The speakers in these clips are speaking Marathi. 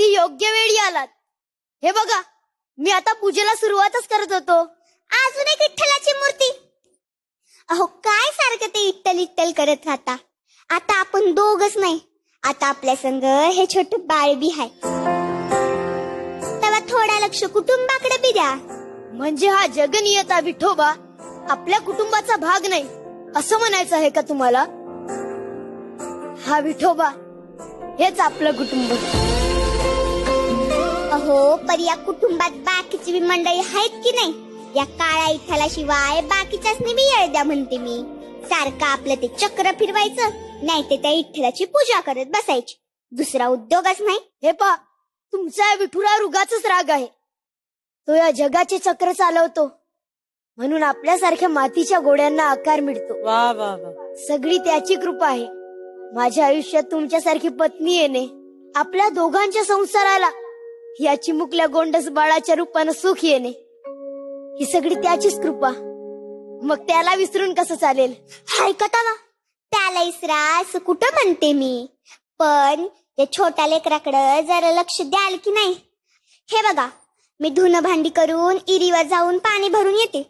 अगदी योग्य वेळी आलात. हे बघा मी आता पूजेला सुरुवातच करत होतो. अजून एक विठ्ठलाची मूर्ती. अहो काय सारखं ते इट्टल इट्टल करत राहता? आता आपण दोघच नाही. आता आपल्या संग हे छोट बाळ बी आहे. तेव्हा थोडा लक्ष कुटुंबाकडे बी द्या. म्हणजे हा जगनियता विठोबा आपल्या कुटुंबाचा भाग नाही. असं म्हणायचं आहे का तुम्हाला? हा विठोबा हेच आपलं कुटुंब. अहो पर या कुटुंबात बाकीची बी मंडळी आहेत की नाही? या काळा इठ्ठलाशिवाय बाकीच्याच बी येळ द्या म्हणते मी. सारखं आपलं ते चक्र फिरवायचं नाही ते त्या इठ्ठलाची पूजा करत बसायची. दुसरा उद्योगच नाही. हे पा तुमचा विठुरा रुगाच राग आहे. तो या जगाचे चक्र चालवतो. म्हणून आपल्यासारख्या मातीच्या गोड्यांना आकार मिळतो. वा वा वा. सगळी त्याची कृपा आहे. माझ्या आयुष्यात तुमच्यासारखी पत्नी येणे आपल्या दोघांच्या संसाराला या चिमुकल्या गोंडस बाळाच्या रूपानं सुख येणे. ही सगळी त्याचीच कृपा. मग त्याला विसरून कसं चालेल? ऐकता ना त्याला इसरा असं कुठं म्हणते मी? पण त्या छोट्या लेकराकडं जरा लक्ष द्याल की नाही? हे बघा मी धुणं भांडी करून इरीवर जाऊन पाणी भरून येते.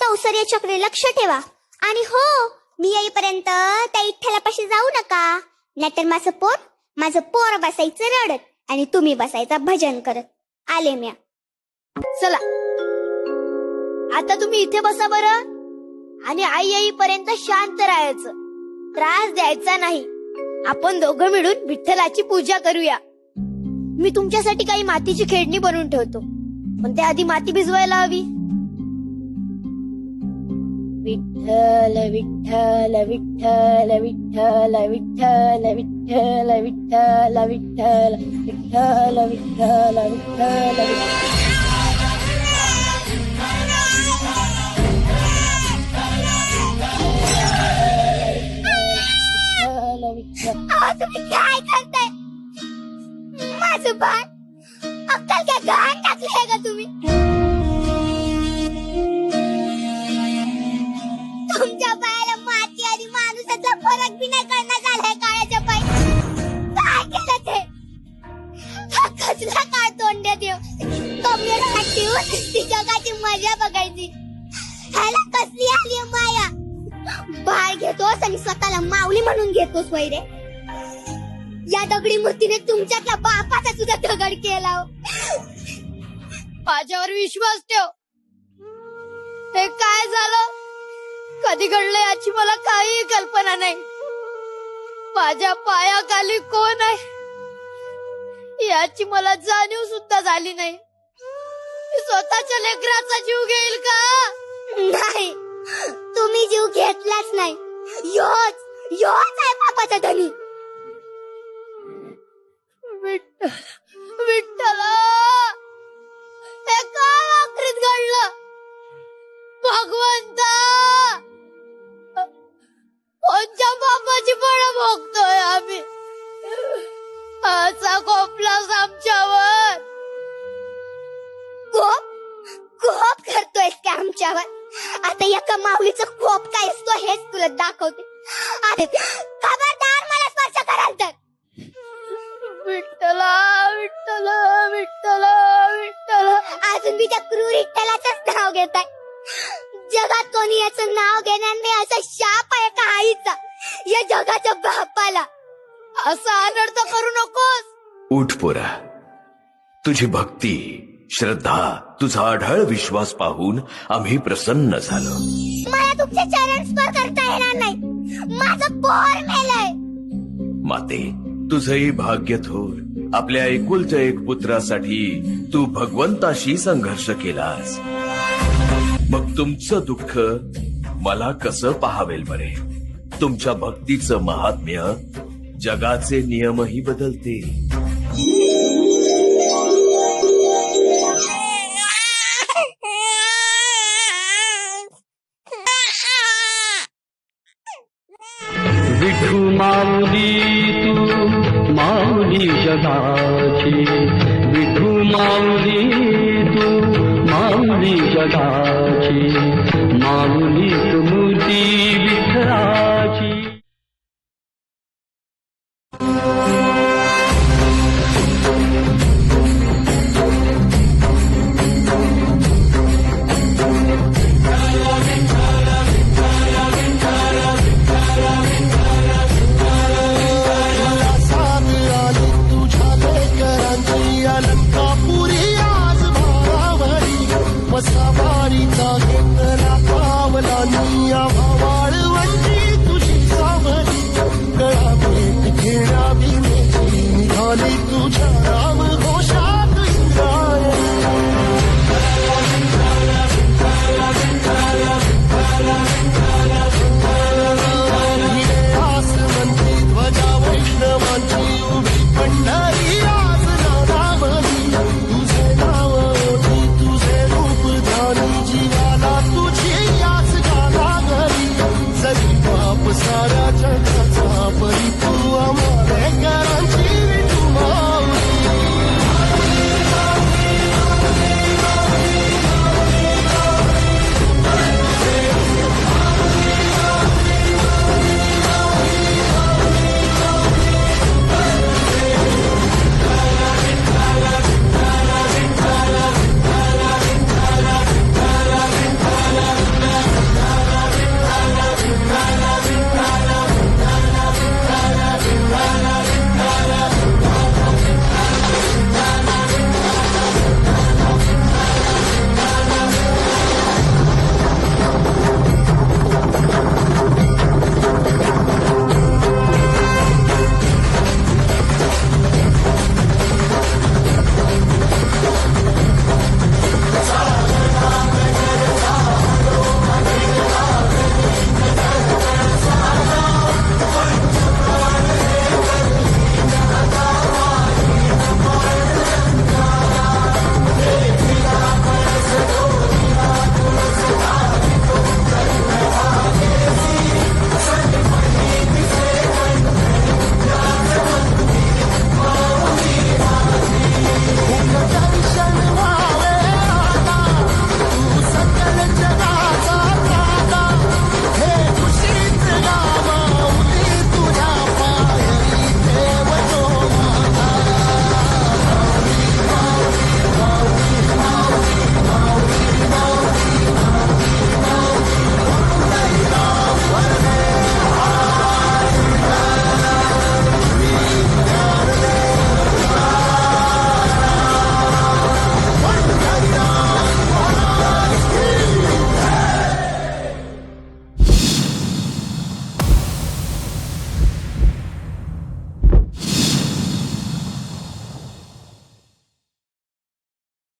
तवसर याच्याकडे लक्ष ठेवा. आणि हो मी येईपर्यंत त्या इठ्ठलापाशी जाऊ नका. नाहीतर माझं पोर माझं पोर बसायचं रडत. आणि तुम्ही बसायचा भजन करत. आले म्या. चला. आता तुम्ही इथे बसा बरं. आणि आई येईपर्यंत शांत राहायचं. त्रास द्यायचा नाही. आपण दोघं मिळून विठ्ठलाची पूजा करूया. मी तुमच्यासाठी काही मातीची खेळणी बनवून ठेवतो. पण त्याआधी माती भिजवायला हवी. विठ्ठल विठ्ठल विठ्ठल विठ्ठल विठ्ठल विठ्ठल விட்டல விட்டல விட்டல விட்டல விட்டல விட்டல तुम्ही काय करताय माझं बाळ अक्कल काय घाण टाकली आहे का तुम्ही कसला काळ तोंड देव कमरेला हात ठेवून ती जगाची मजा बघायची. ह्याला कसली आली माया? बाळ घेतोस आणि स्वतःला माऊली म्हणून घेतोस वैरे. या दगडी मूर्तीने तुमच्यातला बापाचा सुद्धा दगड केला हो. माझ्यावर विश्वास ठेव. हे काय झालं? कधी घडलं याची मला काही कल्पना नाही. माझ्या पायाखाली कोण आहे? याची मला जाणीव सुद्धा झाली नाही. मी स्वतःच्या लेकराचा जीव घेईल का? नाही. तुम्ही जीव घेतलाच नाही. योच योच आहे बापाचा धनी. विठ्ठल विठ्ठला! हे काय आखरीत घडलं? भगवंता! कोणत्या बापाची बळ भोगतोय आम्ही? असा तुमच्यावर. आता एका माऊलीचं खोप काय असतो हेच तुला दाखवते. अरे खबरदार मला स्पर्श कराल तर. विठ्ठला विठ्ठला विठ्ठला विठ्ठला. अजून मी त्या क्रूर इट्टलाचंच नाव घेत आहे. जगात कोणी याचं नाव घेणार नाही असा शाप आहे का आईचा? या जगाच्या बापाला. असं अनर्थ करू नकोस. उठ पोरा. तुझी भक्ती श्रद्धा तुझा आढळ विश्वास पाहून आम्ही प्रसन्न झालो. मला तुमचे चरण स्पर करता येणार नाही. माझं पोर मेलय. माते तुझंही भाग्य थोर. आपल्या एकुलत्या एक पुत्रासाठी तू भगवंताशी संघर्ष केलास. मग तुमचं दुःख मला कसं पाहावेल बरे? तुमच्या भक्तीचं महात्म्य जगाचे नियमही बदलते. माझी जगाची विठू माऊली तू माऊली जगाची माऊली मूर्ती pues ahorita